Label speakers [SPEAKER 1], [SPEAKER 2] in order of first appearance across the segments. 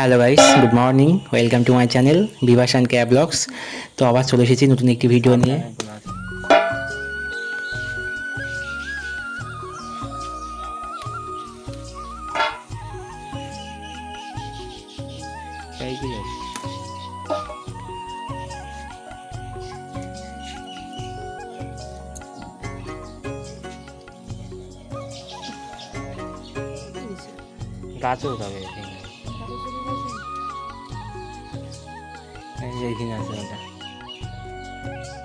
[SPEAKER 1] Hello guys good morning welcome to my channel Bibhas and cab vlogs তো আবার চলে এসেছি নতুন একটি ভিডিও নিয়ে। গাছও তবে এখানে এই যে এখানে আছে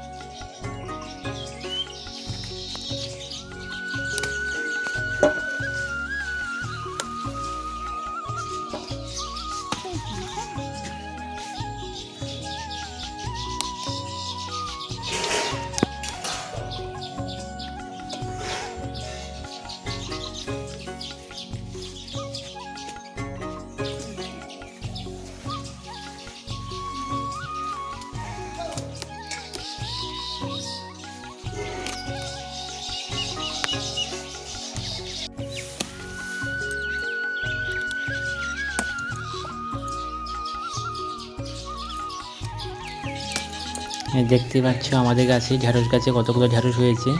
[SPEAKER 1] দেখতে পাচ্ছ আমাদের গাছে ঢ্যাঁড়স গাছে কতগুলো ঢ্যাঁড়স হয়েছে।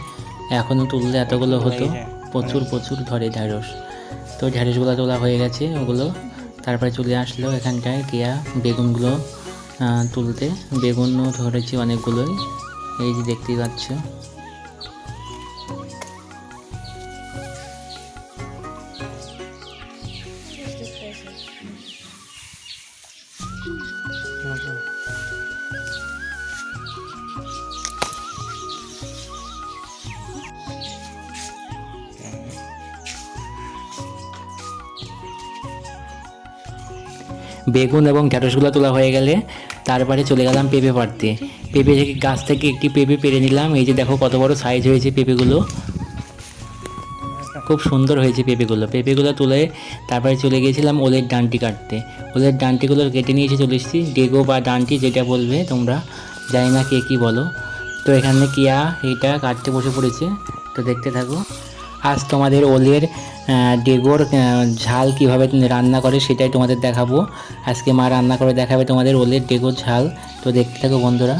[SPEAKER 1] এখনও তুললে এতগুলো হতো। প্রচুর প্রচুর ধরে ঢ্যাঁড়স। তো ঢ্যাঁড়সগুলো তোলা হয়ে গেছে ওগুলো। তারপরে চলে আসলো এখানটায় কেয়া বেগুনগুলো তুলতে। বেগুনও ধরেছি অনেকগুলোই। এই যে দেখতেই পাচ্ছ। বেগুন এবং ঢ্যাঁড়সগুলো তোলা হয়ে গেলে তারপরে চলে গেলাম পেঁপে পাড়তে পেঁপে থেকে গাছ থেকে একটি পেঁপে পেরে নিলাম। এই যে দেখো কত বড় সাইজ হয়েছে পেঁপেগুলো। খুব সুন্দর হয়েছে পেঁপেগুলো। পেঁপেগুলো তুলে তারপরে চলে গিয়েছিলাম ওলের ডান্টি কাটতে। ওলের ডান্টিগুলো কেটে নিয়ে এসে চলে এসেছি। ডেগো বা ডান্টি যেটা বলবে তোমরা, জানি না কে কী বলো। তো এখানে কিয়া এইটা কাটতে বসে পড়েছে। তো দেখতে থাকো। আজ তোমাদের ওলের ডেগোর ঝাল কীভাবে রান্না করে সেটাই তোমাদের দেখাবো। আজকে মা রান্না করে দেখাবে তোমাদের ওলের ডেগোর ঝাল। তো দেখতে থাকো বন্ধুরা।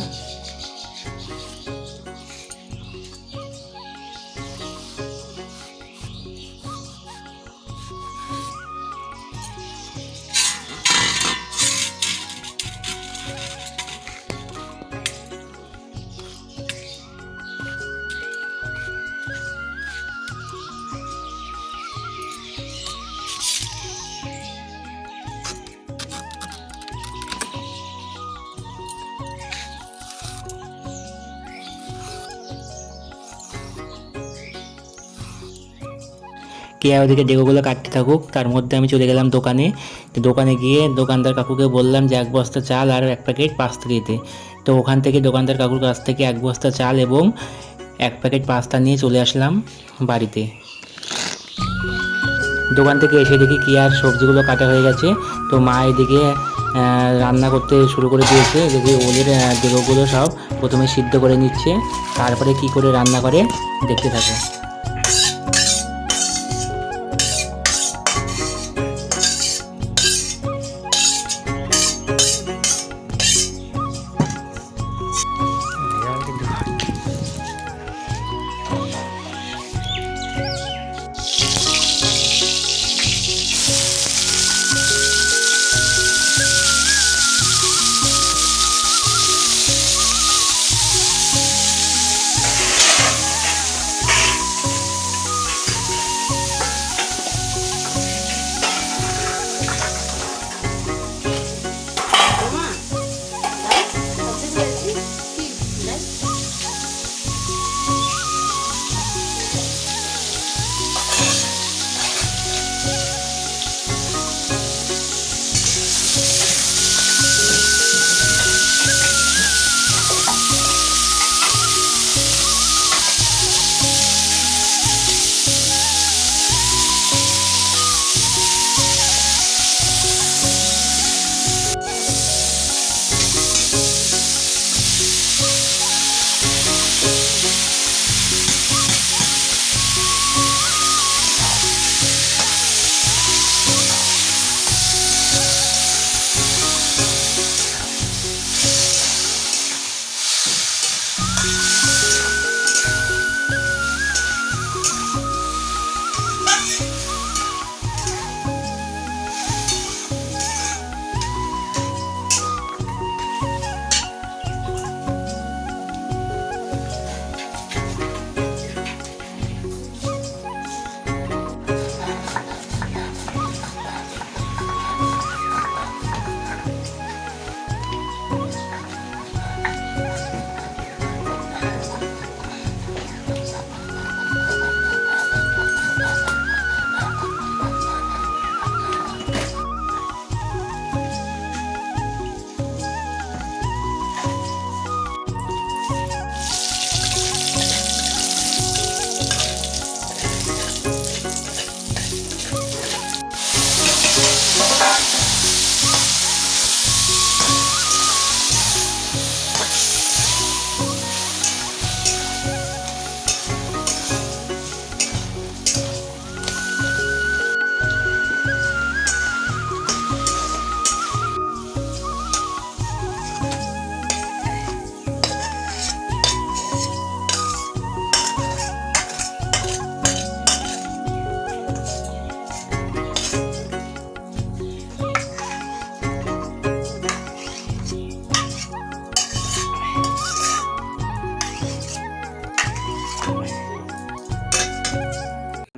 [SPEAKER 1] কেয়া ওদিকে ডেগোগুলো কাটতে থাকুক তার মধ্যে আমি চলে গেলাম দোকানে। তো দোকানে গিয়ে দোকানদার কাকুকে বললাম যে এক বস্তা চাল আর এক প্যাকেট পাস্তা দিতে। তো ওখান থেকে দোকানদার কাকুর কাছ থেকে এক বস্তা চাল এবং এক প্যাকেট পাস্তা নিয়ে চলে আসলাম বাড়িতে। দোকান থেকে এসে দেখি কি আর সবজিগুলো কাটা হয়ে গেছে। তো মা এদিকে রান্না করতে শুরু করে দিয়েছে। এদিকে ওলের আহ, ডেগোগুলো সব প্রথমে সিদ্ধ করে নিচ্ছে। তারপরে কি করে রান্না করে দেখতে থাকো।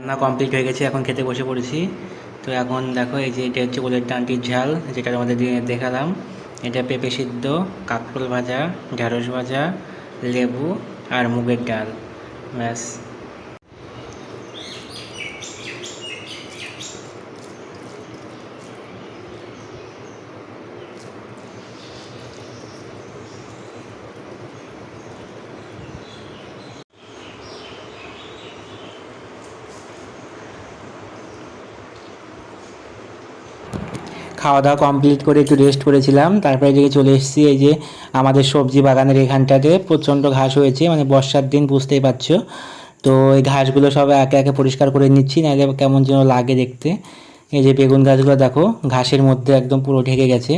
[SPEAKER 1] রান্না কমপ্লিট হয়ে গেছে, এখন খেতে বসে পড়েছি। তো এখন দেখো, এই যে এটা হচ্ছে গোলের ডান্টির ঝাল, যেটা আমাদের দেখালাম। এটা পেঁপে সিদ্ধ, কাঁকরোল ভাজা ঢ্যাঁড়স ভাজা, লেবু আর মুগের ডাল। ব্যাস। খাওয়া দাওয়া কমপ্লিট করে একটু রেস্ট করেছিলাম। তারপরে এদিকে চলে এসেছি, এই যে আমাদের সবজি বাগানের এখানটাতে প্রচণ্ড ঘাস হয়েছে মানে বর্ষার দিন বুঝতেই পারছ। তো এই ঘাসগুলো সব একে একে পরিষ্কার করে নিচ্ছি, নাহলে কেমন যেন লাগে দেখতে। এই যে বেগুন গাছগুলো দেখো, ঘাসের মধ্যে একদম পুরো ঢেকে গেছে।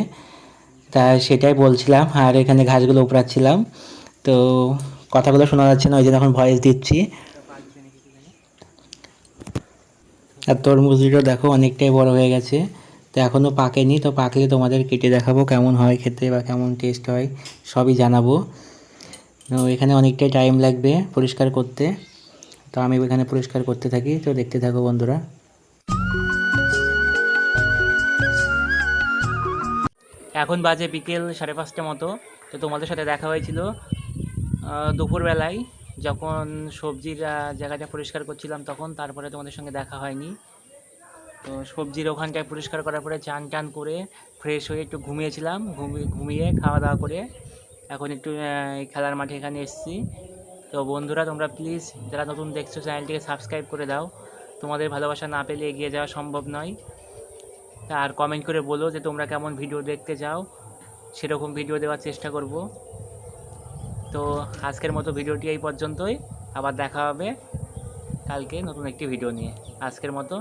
[SPEAKER 1] তা সেটাই বলছিলাম, আর এখানে ঘাসগুলো উপড়াচ্ছিলাম। তো কথাগুলো শোনা যাচ্ছে না, ওই জন্য এখন ভয়েস দিচ্ছি। আর তরমুজগুলো দেখো অনেকটাই বড় হয়ে গেছে। তো এখনও পাকেনি, তো পাকলে তোমাদের কেটে দেখাবো কেমন হয় খেতে বা কেমন টেস্ট হয়, সবই জানাব। তো এখানে অনেকটাই টাইম লাগবে পরিষ্কার করতে, তো আমি এখানে পরিষ্কার করতে থাকি, তো দেখতে থাকো বন্ধুরা। এখন বাজে বিকেল সাড়ে পাঁচটা মতো, তো তোমাদের সাথে দেখা হয়েছিল দুপুরবেলায়, যখন সবজির জায়গাটা পরিষ্কার করছিলাম তখন, তারপরে তোমাদের সঙ্গে দেখা হয়নি। তো সবজির ওখানটায় পরিষ্কার করার পরে চান টান করে ফ্রেশ হয়ে একটু ঘুমিয়েছিলাম। ঘুমিয়ে ঘুমিয়ে খাওয়া দাওয়া করে এখন একটু খেলার মাঠে এখানে এসেছি। তো বন্ধুরা, তোমরা প্লিজ যারা নতুন দেখছ চ্যানেলটিকে সাবস্ক্রাইব করে দাও। তোমাদের ভালোবাসা না পেলে এগিয়ে যাওয়া সম্ভব নয়। আর কমেন্ট করে বলো যে তোমরা কেমন ভিডিও দেখতে চাও। সেরকম ভিডিও দেওয়ার চেষ্টা করব। তো আজকের মতো ভিডিওটি এই পর্যন্তই। আবার দেখা হবে কালকে নতুন একটি ভিডিও নিয়ে। আজকের মতো